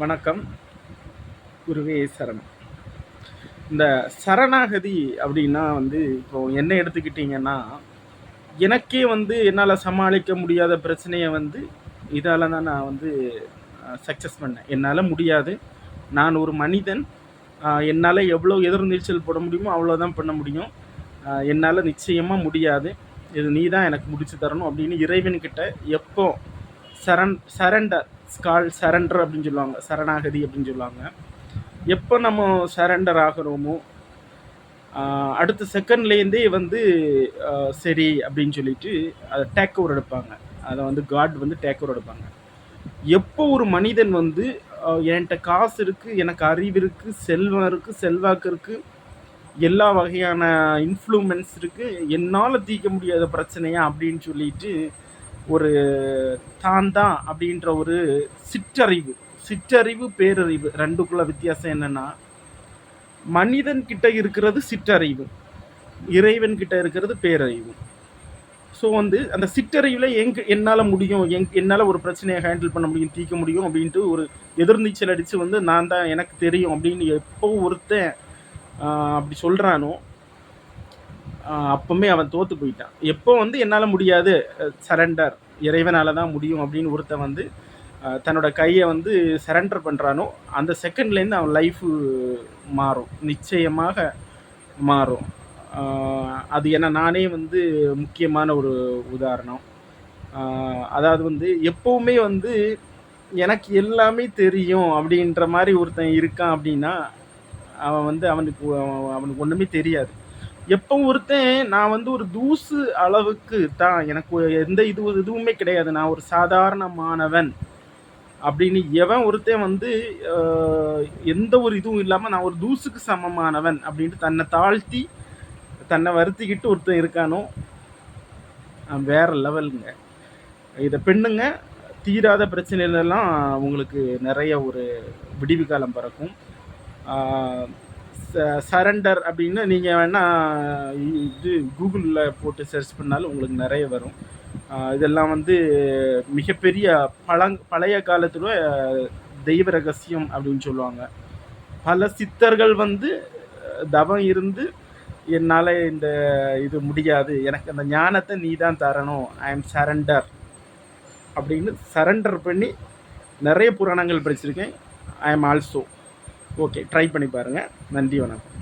வணக்கம். குருவே சரணம். இந்த சரணாகதி அப்படின்னா வந்து இப்போ என்ன எடுத்துக்கிட்டிங்கன்னா எனக்கே வந்து என்னால் சமாளிக்க முடியாத பிரச்சனையை வந்து இதால் தான் நான் வந்து சக்ஸஸ் பண்ணேன். என்னால் முடியாது. நான் ஒரு மனிதன். என்னால் எவ்வளோ எதிர்நீச்சல் போட முடியுமோ அவ்வளோதான் பண்ண முடியும். என்னால் நிச்சயமாக முடியாது. இது நீ தான் எனக்கு முடிச்சு தரணும் அப்படின்னு இறைவன்கிட்ட எப்போ சரண் சரண்டர் ஸ்கால் சரண்டர் அப்படின்னு சொல்லுவாங்க. சரணாகதி அப்படின்னு சொல்லுவாங்க. எப்போ நம்ம சரண்டர் ஆகிறோமோ அடுத்த செகண்ட்லேருந்தே வந்து சரி அப்படின்னு சொல்லிட்டு அதை டேக் ஓவர் எடுப்பாங்க. அதை வந்து காட் வந்து டேக் ஓவர் எடுப்பாங்க. எப்போ ஒரு மனிதன் வந்து என்கிட்ட காசு இருக்குது எனக்கு அறிவு இருக்குது செல்வம் இருக்குது செல்வாக்கு இருக்குது எல்லா வகையான இன்ஃப்ளூமென்ஸ் இருக்குது என்னால் தீர்க்க முடியாத பிரச்சனையா அப்படின்னு சொல்லிட்டு ஒரு தான் தான் அப்படின்ற ஒரு சிற்றறிவு சிற்றறிவு பேரறிவு ரெண்டுக்குள்ள வித்தியாசம் என்னன்னா மனிதன் கிட்ட இருக்கிறது சிற்றறிவு இறைவன் கிட்ட இருக்கிறது பேரறிவு. ஸோ வந்து அந்த சிற்றறிவில் எங்க என்னால் முடியும் எங் என்னால் ஒரு பிரச்சனையை ஹேண்டில் பண்ண முடியும் தீர்க்க முடியும் அப்படின்ட்டு ஒரு எதிர்நீச்சல் அடித்து வந்து நான் தான் எனக்கு தெரியும் அப்படின்னு எப்போ ஒருத்தன் அப்படி சொல்கிறானோ அப்பவுமே அவன் தோத்து போயிட்டான். எப்போ வந்து என்னால் முடியாது சரண்டர் இறைவனால தான் முடியும் அப்படின்னு ஒருத்தன் வந்து தன்னோட கையை வந்து சரண்டர் பண்ணுறானோ அந்த செகண்ட்லேருந்து அவன் லைஃபு மாறும். நிச்சயமாக மாறும். அது ஏன்னா நானே வந்து முக்கியமான ஒரு உதாரணம். அதாவது வந்து எப்போவுமே வந்து எனக்கு எல்லாமே தெரியும் அப்படின்ற மாதிரி ஒருத்தன் இருக்கான் அப்படின்னா அவன் வந்து அவனுக்கு அவனுக்கு ஒன்றுமே தெரியாது. எப்போ ஒருத்தன் நான் வந்து ஒரு தூசு அளவுக்கு தான் எனக்கு எந்த இது இதுவுமே கிடையாது. நான் ஒரு சாதாரணமானவன் அப்படின்னு எவன் ஒருத்தன் வந்து எந்த ஒரு இதுவும் இல்லாமல் நான் ஒரு தூசுக்கு சமமானவன் அப்படின்ட்டு தன்னை தாழ்த்தி தன்னை வருத்திக்கிட்டு ஒருத்தன் இருக்கானோ வேற லெவலுங்க. இதை பெண்ணுங்க தீராத பிரச்சனையிலலாம் உங்களுக்கு நிறைய ஒரு விடிவு காலம் பிறக்கும். சரண்டர் அப்படின்னு நீங்கள் வேணால் இது கூகுளில் போட்டு சர்ச் பண்ணாலும் உங்களுக்கு நிறைய வரும். இதெல்லாம் வந்து மிகப்பெரிய பழங் பழைய காலத்தில் தெய்வ ரகசியம் அப்படின்னு சொல்லுவாங்க. பல சித்தர்கள் வந்து தவம் இருந்து என்னால் இந்த இது முடியாது. எனக்கு அந்த ஞானத்தை நீ தான் தரணும். ஐ எம் சரண்டர் அப்படின்னு சரண்டர் பண்ணி நிறைய புராணங்கள் படிச்சிருக்கேன். I am also okay try பண்ணி பாருங்கள் நன்றி வணக்கம்.